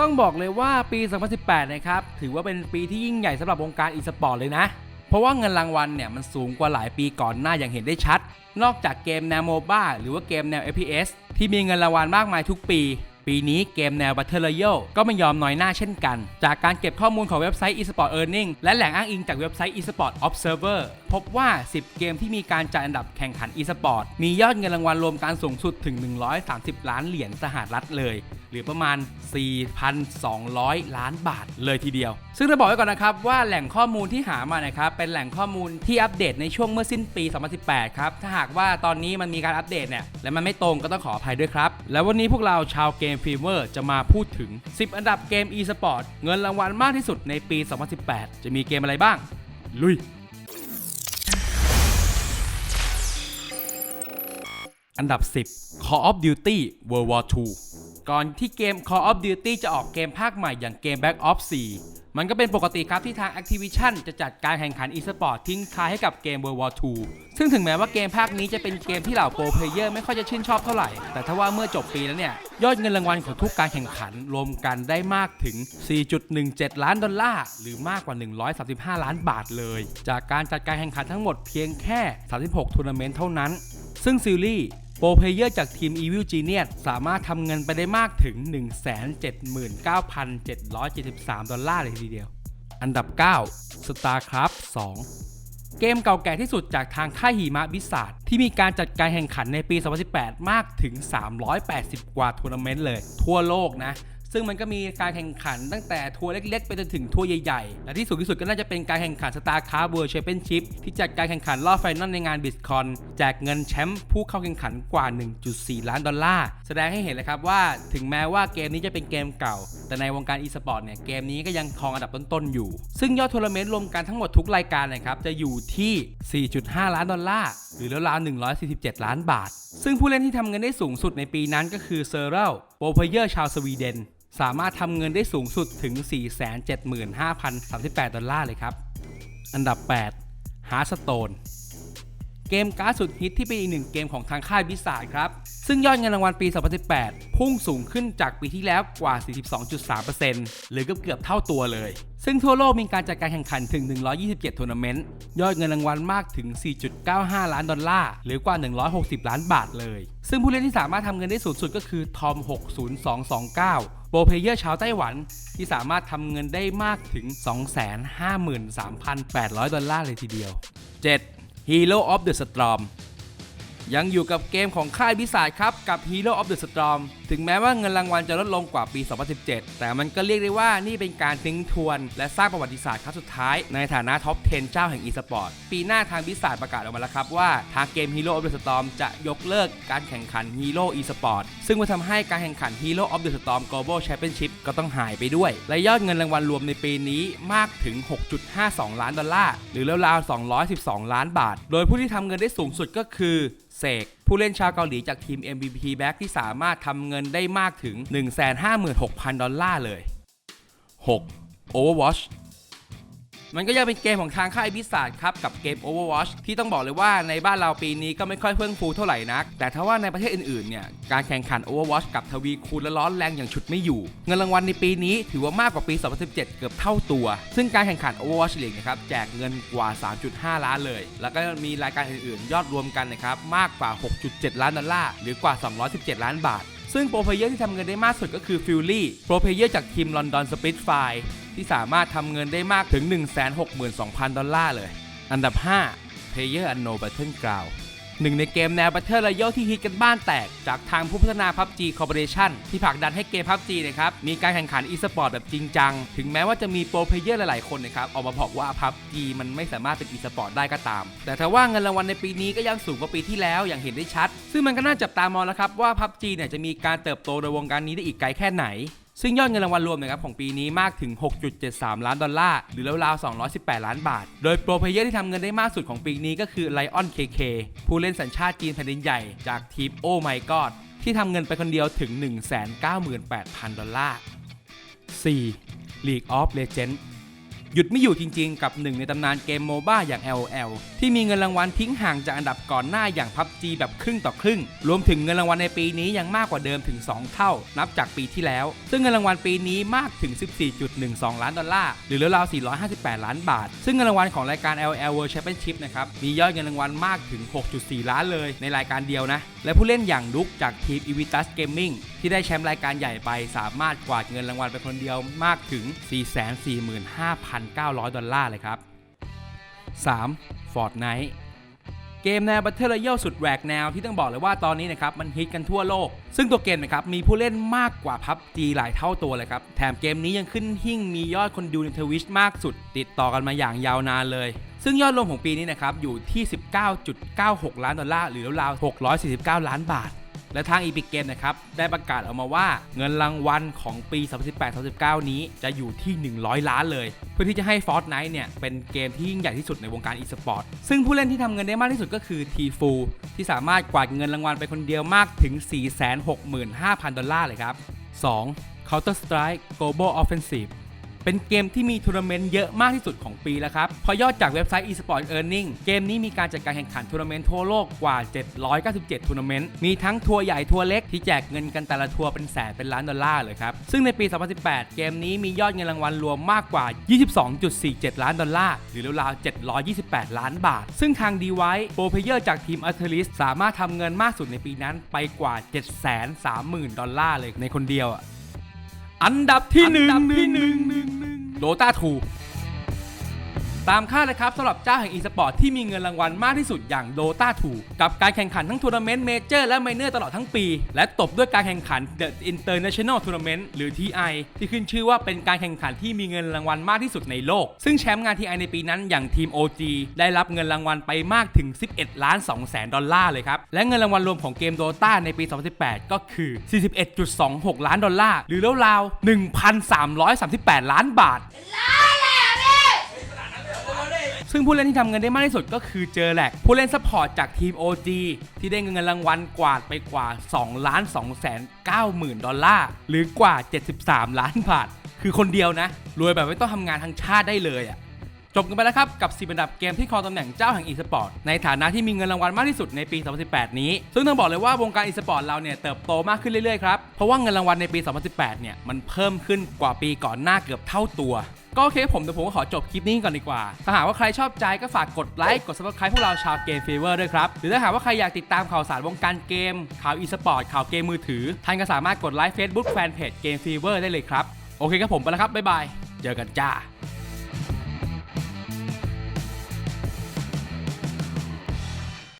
ต้องบอกเลยว่าปี 2018 นะครับ ถือว่าเป็นปีที่ยิ่งใหญ่สำหรับวงการอีสปอร์ตเลยนะ เพราะว่าเงินรางวัลเนี่ยมันสูงกว่าหลายปีก่อนหน้าอย่างเห็นได้ชัด นอกจากเกมแนวโมบ้าหรือว่าเกมแนว FPS ที่มีเงินรางวัลมากมายทุกปี ปีนี้เกมแนว Battle Royale ก็ไม่ยอมน้อยหน้าเช่นกัน จากการเก็บข้อมูลของเว็บไซต์ eSport Earning และแหล่งอ้างอิงจากเว็บไซต์ eSport Observer พบว่า 10 เกมที่มีการจัดอันดับแข่งขัน eSport มียอดเงินรางวัลรวมการสูงสุดถึง 130 ล้านเหรียญสหรัฐเลย หรือประมาณ 4,200 ล้านบาทเลยทีเดียว ซึ่งจะบอกไว้ก่อนนะครับว่าแหล่งข้อมูลที่หามานะครับเป็นแหล่งข้อมูลที่อัปเดตในช่วงเมื่อสิ้นปี 2018 ครับ ถ้าหากว่าตอนนี้มันมีการอัปเดตเนี่ยและมันไม่ตรงก็ต้องขออภัยด้วยครับ แล้ววันนี้พวกเราชาวเกมฟีเวอร์จะมาพูดถึง 10 อันดับเกม e-sport เงินรางวัลมากที่สุดในปี 2018 จะมีเกมอะไรบ้าง ลุยอันดับ 10 Call of Duty World War II ก่อนที่เกม Call of Duty จะออกเกมภาคใหม่อย่างเกม Back Ops 4 มันก็เป็นปกติครับที่ทาง Activision จะจัดการแข่งขัน e-sport ทิ้งท้ายให้กับเกม World War II ซึ่งถึงแม้ว่าเกมภาคนี้จะเป็นเกมที่เหล่าโปรเพลเยอร์ไม่ค่อยจะชื่นชอบเท่าไหร่ แต่ถ้าว่าเมื่อจบปีแล้วเนี่ย ยอดเงินรางวัลของทุกการแข่งขันรวมกันได้มากถึง 4.17 ล้านดอลลาร์ หรือมากกว่า 135 ล้านบาทเลย จากการจัดการแข่งขันทั้งหมดเพียงแค่ 36 ทัวร์นาเมนต์เท่านั้น ซึ่งซีรีส์ โปรเพเยอร์จากทีม Evil Genius สามารถทำเงินไปได้มากถึง 179,773 ดอลลาร์เลยทีเดียว อันดับ 9 StarCraft 2 เกมเก่าแก่ที่สุดจากทางค่ายหิมะบิสาดที่มีการจัดการแข่งขันในปี 2018 มากถึง 380 กว่าทัวร์นาเมนต์เลย ทั่วโลกนะ ซึ่งมันก็มีการแข่งขันตั้งแต่ทัวร์เล็กๆ ไปจนถึงทัวร์ใหญ่ๆ และที่สุดที่สุดก็น่าจะเป็นการแข่งขัน StarCraft World Championship ที่จัดการแข่งขันรอบไฟนอลในงาน BlizzCon แจกเงินแชมป์ผู้เข้าแข่งขันกว่า 1.4 ล้านดอลลาร์ แสดงให้เห็นเลยครับว่าถึงแม้ว่าเกมนี้จะเป็นเกมเก่า แต่ในวงการ e-sport เนี่ยเกมนี้ก็ยังครองอันดับต้นๆอยู่ ซึ่งยอดทัวร์นาเมนต์รวมกันทั้งหมดทุกรายการนะครับจะอยู่ที่ 4.5 ล้านดอลลาร์หรือราวๆ147 ล้านบาท ซึ่งผู้เล่นที่ทำเงินได้สูงสุดในปีนั้นก็คือเซอร์เรลโปรเพเยอร์ชาวสวีเดน สามารถทำเงินได้สูงสุดถึง 475,038 ดอลลาร์เลยครับ อันดับ 8 Hearthstone เกมการ์ดสุดฮิตที่เป็นอีกหนึ่งเกมของทางค่ายบิสซาดครับ ซึ่งยอดเงินรางวัลปี 2018 พุ่งสูงขึ้นจากปีที่แล้วกว่า 42.3%หรือเกือบเกือบเท่าตัวเลย ซึ่งทั่วโลกมีการจัดการแข่งขันถึง 127ทัวร์นาเมนต์ ยอดเงินรางวัลมากถึง 4.95 ล้านดอลลาร์ หรือกว่า 160 ล้านบาทเลย ซึ่งผู้เล่นที่สามารถทำเงินได้สูงสุดก็คือทอม 60229 โปรเพเยอร์ชาวไต้หวัน ที่สามารถทำเงินได้มากถึง 253,800 ดอลลาร์เลยทีเดียว 7. Hero of the Storm ยังอยู่กับเกมของค่ายบิสายครับ กับ Hero of the Storm ถึงแม้ว่าเงินรางวัลจะลดลงกว่าปี 2017 แต่มันก็เรียกได้ว่านี่เป็นการทิ้งทวน และสร้างประวัติศาสตร์ครั้งสุดท้าย ในฐานะท็อป 10 เจ้าแห่ง e-sport ปีหน้าทางบิสายประกาศออกมาแล้วครับว่าทางเกม Hero of the Storm จะยกเลิกการแข่งขัน Hero e-sport ซึ่งมันทำให้การแข่งขัน Hero of the Storm Global Championship ก็ต้องหายไปด้วย และยอดเงินรางวัลรวมในปีนี้มากถึง 6.52 ล้านดอลลาร์หรือราวๆ212 ล้านบาท โดยผู้ที่ทำเงินได้สูงสุดก็คือเสกผู้เล่นชาวเกาหลีจากทีม MVP Back ที่สามารถทำเงินได้มากถึง 156,000 ดอลลาร์เลย 6. Overwatch มันก็ยังเป็นเกมของทางค่ายบิสาดครับกับเกม Overwatch ที่ต้องบอกเลยว่าในบ้านเราปีนี้ก็ไม่ค่อยเฟื่องฟูเท่าไหร่นัก แต่ถ้าว่าในประเทศอื่นๆเนี่ยการแข่งขัน Overwatch กับทวีคูณและร้อนแรงอย่างฉุดไม่อยู่ เงินรางวัลในปีนี้ถือว่ามากกว่าปี 2017 เกือบเท่าตัว ซึ่งการแข่งขัน Overwatch League นะครับแจกเงินกว่า 3.5 ล้านเลย แล้วก็มีรายการอื่นๆ ยอดรวมกันนะครับมากกว่า 6.7 ล้านดอลลาร์หรือกว่า 217 ล้านบาทซึ่งโปรเพเยอร์ที่ทำเงินได้มากสุดก็คือฟิลลี่ โปรเพเยอร์จากทีมลอนดอนสปิ t ไฟ ที่สามารถทำเงินได้มากถึง 162,000 ดอลลาร์เลย อันดับ 5 Player Unknown Battleground หนึ่งในเกมแนว Battle Royale ที่ฮิตกันบ้านแตก จากทางผู้พัฒนา PUBG Corporation ที่ผลักดันให้เกม PUBG นะครับ มีการแข่งขัน e-sport แบบจริงจัง ถึงแม้ว่าจะมีโปรเพลเยอร์หลาย ๆ คนนะครับ ออกมาบอกว่า PUBG มันไม่สามารถเป็น e-sport ได้ก็ตาม แต่ถ้าว่าเงินรางวัลในปีนี้ก็ยังสูงกว่าปีที่แล้วอย่างเห็นได้ชัด ซึ่งมันก็น่าจับตามองแล้วครับว่า PUBG เนี่ยจะมีการเติบโตในวงการนี้ได้อีกไกลแค่ไหน ซึ่งยอดเงินรางวัลรวมนะครับของปีนี้มากถึง 6.73 ล้านดอลลาร์ หรือราวๆ 218 ล้านบาท โดยโปรเพเยอร์ที่ทำเงินได้มากสุดของปีนี้ก็คือ Lion KK ผู้เล่นสัญชาติจีนแผ่นดินใหญ่จากทีม Oh My God ที่ทำเงินไปคนเดียวถึง 198,000 ดอลลาร์ 4. League of Legends หยุดไม่อยู่จริงๆ กับหนึ่งในตำนานเกมโมบ้าอย่าง LOL ที่มีเงินรางวัลทิ้งห่างจากอันดับก่อนหน้าอย่าง PUBG แบบครึ่งต่อครึ่ง รวมถึงเงินรางวัลในปีนี้ยังมากกว่าเดิมถึง 2 เท่า นับจากปีที่แล้ว ซึ่งเงินรางวัลปีนี้มากถึง 14.12 ล้านดอลลาร์ หรือราวๆ458 ล้านบาท ซึ่งเงินรางวัลของรายการ LOL World Championship นะครับ มียอดเงินรางวัลมากถึง 6.4 ล้านเลยในรายการเดียวนะ และผู้เล่นอย่างดุกจากทีม Evitas Gaming ที่ได้แชมป์รายการใหญ่ไป สามารถกวาดเงินรางวัลไปคนเดียวมากถึง 445,900 ดอลลาร์เลยครับ 3. Fortnite เกมแนว Battle Royale สุดแหวกแนวที่ต้องบอกเลยว่าตอนนี้นะครับมันฮิตกันทั่วโลก ซึ่งตัวเกมนะครับมีผู้เล่นมากกว่า PUBG หลายเท่าตัวเลยครับ แถมเกมนี้ยังขึ้นหิ่งมียอดคนดูในทวิชมากสุด ติดต่อกันมาอย่างยาวนานเลย ซึ่งยอดรวมของปีนี้นะครับอยู่ที่ 19.96 ล้านดอลลาร์หรือราวๆ649 ล้านบาท และทาง Epic Game นะครับได้ประกาศออกมาว่าเงินรางวัลของปี 2018-2019 นี้จะอยู่ที่ 100 ล้านเลย เพื่อที่จะให้ Fortnite เนี่ยเป็นเกมที่ยิ่งใหญ่ที่สุดในวงการ e-sport ซึ่งผู้เล่นที่ทำเงินได้มากที่สุดก็คือ Tfu ที่สามารถกวาดเงินรางวัลไปคนเดียวมากถึง 465,000 ดอลลาร์เลยครับ 2. Counter Strike Global Offensive เป็นเกมที่มีทัวร์นาเมนต์เยอะมากที่สุดของปีแล้วครับ พอยอดจากเว็บไซต์ eSport Earning เกมนี้มีการจัดการแข่งขันทัวร์นาเมนต์ทั่วโลกกว่า 797 ทัวร์นาเมนต์ มีทั้งทัวร์ใหญ่ทัวร์เล็กที่แจกเงินกันแต่ละทัวร์เป็นแสนเป็นล้านดอลลาร์เลยครับ ซึ่งในปี 2018 เกมนี้มียอดเงินรางวัลรวมมากกว่า 22.47 ล้านดอลลาร์ หรือราวๆ728 ล้านบาท ซึ่งทาง d v i c e โปรเพเยอร์จากทีม a r t e r i s สสามารถทำเงินมากสุดในปีนั้นไปกว่า 730,000 ดอลลาร์เลยในคนเดียวอะ อันดับที่หนึ่งโดตาทู ตามคาดเลยครับสำหรับเจ้าแห่งอีสปอร์ตที่มีเงินรางวัลมากที่สุดอย่าง Dota 2กับการแข่งขันทั้งทัวร์นาเมนต์เมเจอร์และไมเนอร์ตลอดทั้งปี และตบด้วยการแข่งขัน The International Tournament หรือ TI ที่ขึ้นชื่อว่าเป็นการแข่งขันที่มีเงินรางวัลมากที่สุดในโลก ซึ่งแชมป์งาน TI ในปีนั้นอย่างทีม OG ได้รับเงินรางวัลไปมากถึง 11 ล้าน2แสนดอลลาร์เลยครับและเงินรางวัลรวมของเกม Dota ในปี 2018 ก็คือ 41.26 ล้านดอลลาร์หรือราวๆ1,338 ล้านบาท ซึ่งผู้เล่นที่ทำเงินได้มากที่สุดก็คือเจอแหลกผู้เล่นซัพพอร์ตจากทีม OG ที่ได้เงินรางวัลกวาดไปกว่า2ล้าน2แสน9หมื่นดอลลาร์หรือกว่า 73 ล้านบาท คือคนเดียวนะ รวยแบบไม่ต้องทำงานทางชาติได้เลยอะ่ะ จบกันไปแล้วครับกับ 10 อันดับเกมที่ครองตำแหน่งเจ้าแห่ง e-sport ในฐานะที่มีเงินรางวัลมากที่สุดในปี 2018 นี้ ซึ่งต้องบอกเลยว่าวงการ e-sport เราเนี่ยเติบโตมากขึ้นเรื่อยๆครับ เพราะว่าเงินรางวัลในปี 2018 เนี่ยมันเพิ่มขึ้นกว่าปีก่อนหน้าเกือบเท่าตัว ก็โอเคผมแต่ผมก็ขอจบคลิปนี้ก่อนดีกว่า ถ้าหากว่าใครชอบใจก็ฝากกดไลค์กด subscribe พวกเราชาวเกมฟีเวอร์ด้วยครับ หรือถ้าหากว่าใครอยากติดตามข่าวสารวงการเกม ข่าว e-sport ข่าวเกมมือถือท่านก็สามารถกดไลค์ Facebook Fanpage เกมฟีเวอร์ได้เลยครับโอเคครับผมไปแล้วครับบ๊ายบายเจอกันจ้า